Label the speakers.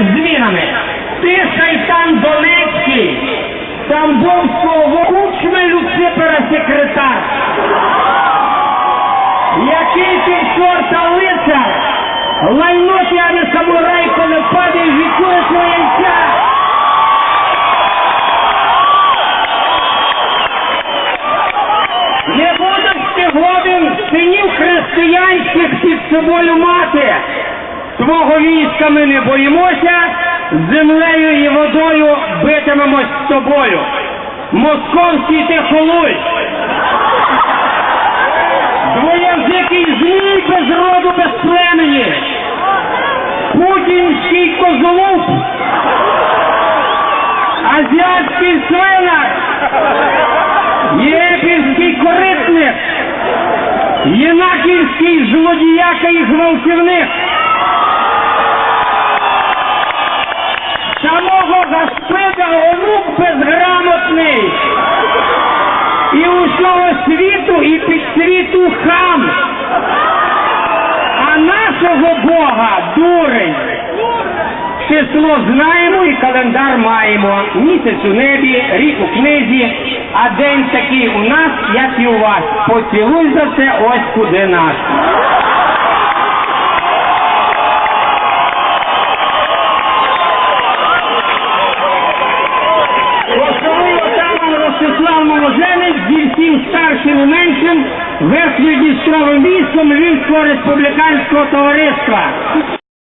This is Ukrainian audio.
Speaker 1: змінами. Ти шайтан Донецький, Тамбовського кучми Люципера секретар. Який ти чорта лицар? Лайно а не самурай, коли падає, вікує твоє яйця. Не будеш ти годен синів християнських під собою мати. Твого війська ми не боїмося, землею і водою битимемось з тобою. Московський ти холуй. Двоязикий змій без роду, без племені. Путінський козолуп. Азіатський свинар. Єпівський коритник, Єнаківський злодіяка і гвалтівник. Безграмотний. І усього світу і підсвіту хам. А нашого Бога дурень. Число знаємо і календар маємо. Місяць у небі, рік у книзі, а день такий у нас, як і у вас. Поцілуй за це ось куди нас. Меншим верхньодістровим військом Львівського республіканського товариства.